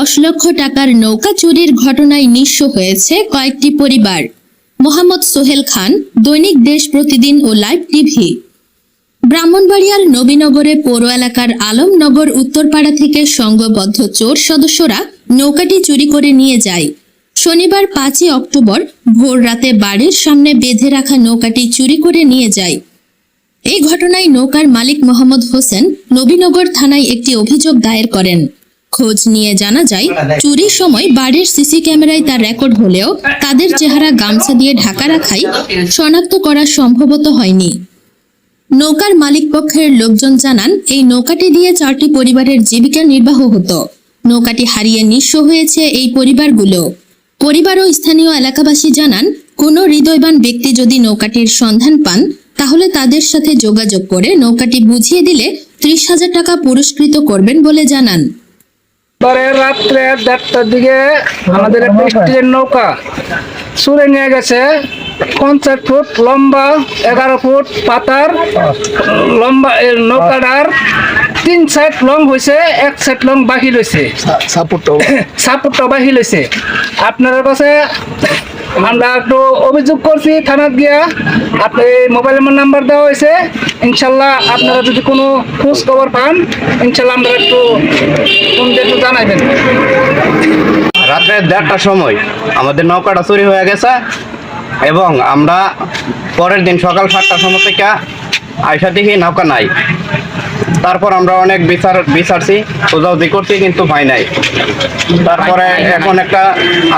দশ লক্ষ টাকার নৌকা চুরির ঘটনায় নিঃস্ব হয়েছে কয়েকটি পরিবার। মোহাম্মদ সোহেল খান, দৈনিক দেশ প্রতিদিন ও লাইভ টিভি। ব্রাহ্মণবাড়িয়ার নবীনগরে পৌর এলাকার আলমনগর উত্তরপাড়া থেকে সংঘবদ্ধ চোর সদস্যরা নৌকাটি চুরি করে নিয়ে যায়। শনিবার পাঁচই অক্টোবর ভোর রাতে বাড়ির সামনে বেঁধে রাখা নৌকাটি চুরি করে নিয়ে যায়। এই ঘটনায় নৌকার মালিক মোহাম্মদ হোসেন নবীনগর থানায় একটি অভিযোগ দায়ের করেন। খোঁজ নিয়ে জানা যায়, চুরির সময় বাড়ির সিসি ক্যামেরায় তার রেকর্ড হলেও তাদের চেহারা গামছা দিয়ে ঢাকা রাখাই শনাক্ত করা সম্ভবত হয়নি। নৌকার মালিক পক্ষের লোকজন জানান, এই নৌকাটি দিয়ে চারটি পরিবারের জীবিকা নির্বাহ হতো। নৌকাটি হারিয়ে নিঃস্ব হয়েছে এই পরিবারগুলো। পরিবার ও স্থানীয় এলাকাবাসী জানান, কোনো হৃদয়বান ব্যক্তি যদি নৌকাটির সন্ধান পান, তাহলে তাদের সাথে যোগাযোগ করে নৌকাটি বুঝিয়ে দিলে ত্রিশ হাজার টাকা পুরস্কৃত করবেন বলে জানান। এবারে রাত্রে দেড়টার দিকে আমাদের একটা স্টিলের নৌকা সুরে নিয়ে গেছে। পঞ্চাশ ফুট লম্বা এগারো ফুট পাতার লম্বা এর নৌকাটার তিন সাইড লং হয়েছে এক সাইড লং বাকি রয়েছে সাপোর্টটা বাকি রয়েছে আপনার কাছে আমরা একটু অভিযোগ করছি থানাত গিয়া। আপনি মোবাইল নাম্বার দেওয়া হয়েছে ইনশাল্লাহ আপনারা যদি কোনো খোঁজ খবর পান, ইনশাল্লাহ আমরা একটু ফোনদের একটু জানাইবেন রাত্রে দেড়টার সময় আমাদের নৌকাটা চুরি হয়ে গেছে এবং আমরা পরের দিন সকাল সাতটার সময় থেকে আয়সা দেখি নৌকা নাই। তারপর আমরা অনেক বিচার বিচারছি খোঁজাখুঁজি করছি কিন্তু পাই নাই। তারপরে এখন একটা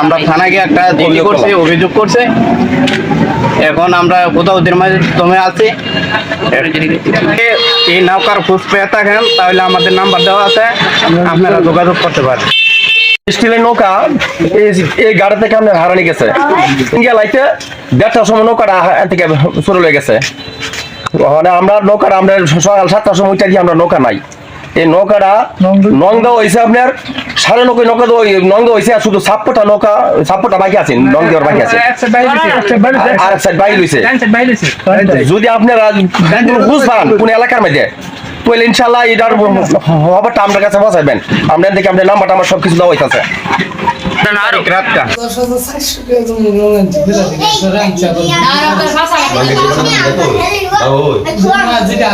আমরা থানায় গিয়ে একটা জিডি করছি অভিযোগ করছে। এখন আমরা খোঁজাখুঁজির মাধ্যমে আছি। এই নৌকার খোঁজ পেয়ে থাকেন তাহলে আমাদের নাম্বার দেওয়া আছে আপনারা যোগাযোগ করতে পারেন। স্টিলের নৌকা এই গাড়ি থেকে আপনার হারানি গেছে। ইন্ডিয়া লাইতে দেড়টার সময় নৌকাটা থেকে শুরু হয়ে গেছে। মানে আমরা নৌকাটা আমরা সকাল সাতটার সময় উঠে আমরা নৌকা নাই। এই নৌকাটা নঙ্গা। হয়েছে আপনার সাড়ে নৌকা নৌকা তো নঙ্গা হয়েছে শুধু সাপ্পটা নৌকা সাপ্পটা বাকি আছে নং দেওয়ার বাকি আছে। আর এক সাইড বাইর হয়েছে যদি আপনারা পান কোন এলাকার মধ্যে তাহলে ইনশাল্লাহ এটার খবরটা আপনার কাছে পৌঁছাবেন আমরা দেখি আপনার নাম্বারটা আমার সব কিছু দেওয়া হইতেছে। না যেটা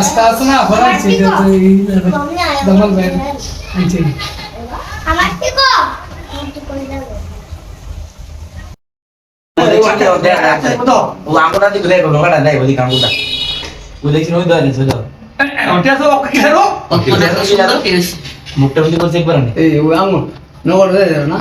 আস্তে আছে না আবার আনছি এটা তো এই ওই আঙুল নগর না?